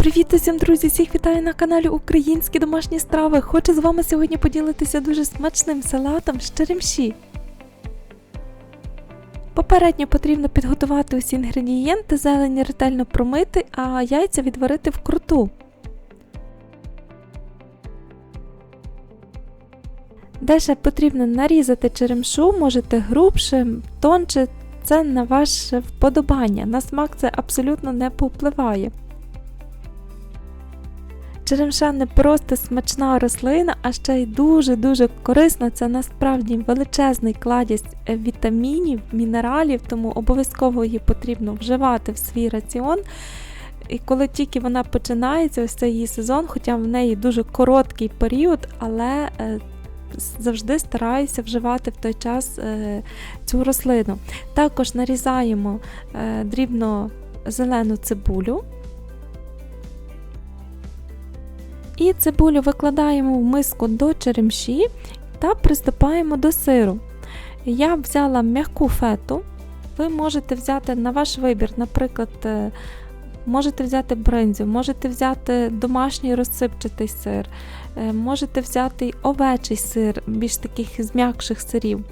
Привіт усім, друзі! Всіх вітаю на каналі Українські домашні страви. Хочу з вами сьогодні поділитися дуже смачним салатом з черемші. Попередньо потрібно підготувати усі інгредієнти, зелені ретельно промити, а яйця відварити вкруту. Далі потрібно нарізати черемшу, можете грубше, тонше, це на ваше вподобання. На смак це абсолютно не повпливає. Черемша не просто смачна рослина, а ще й дуже-дуже корисна. Це насправді величезний кладість вітамінів, мінералів, тому обов'язково її потрібно вживати в свій раціон. І коли тільки вона починається, ось цей її сезон, хоча в неї дуже короткий період, але е, завжди стараюся вживати в той час е, цю рослину. Також нарізаємо е, дрібно зелену цибулю. І цибулю викладаємо в миску до черемші та приступаємо до сиру. Я взяла м'яку фету. Ви можете взяти на ваш вибір, наприклад, е, можете взяти бринзю, можете взяти домашній розсипчатий сир, е, можете взяти овечий сир, більш таких з м'якших сирів,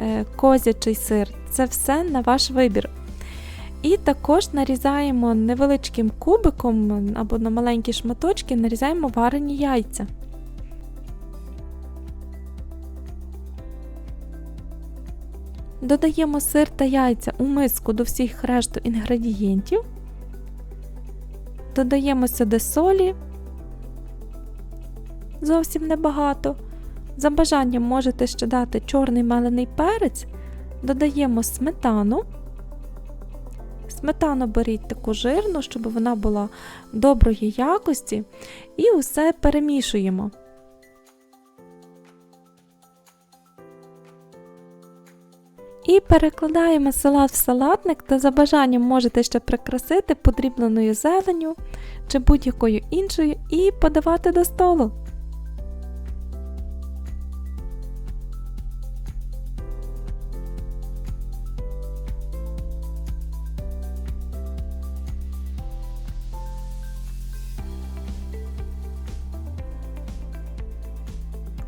е, козячий сир. Це все на ваш вибір. І також нарізаємо невеличким кубиком або на маленькі шматочки, нарізаємо варені яйця. Додаємо сир та яйця у миску до всіх решту інгредієнтів. Додаємо сюди солі, зовсім небагато. За бажанням можете ще дати чорний мелений перець, додаємо сметану. Сметану беріть таку жирну, щоб вона була доброї якості, і усе перемішуємо. І перекладаємо салат в салатник та за бажанням можете ще прикрасити подрібленою зеленю чи будь-якою іншою і подавати до столу.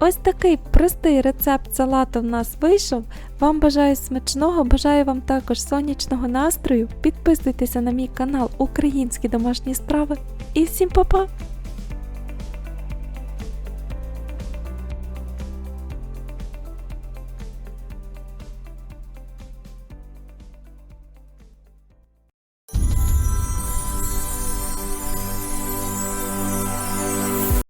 Ось такий простий рецепт салату в нас вийшов. Вам бажаю смачного, бажаю вам також сонячного настрою. Підписуйтеся на мій канал Українські домашні страви. І всім па-па!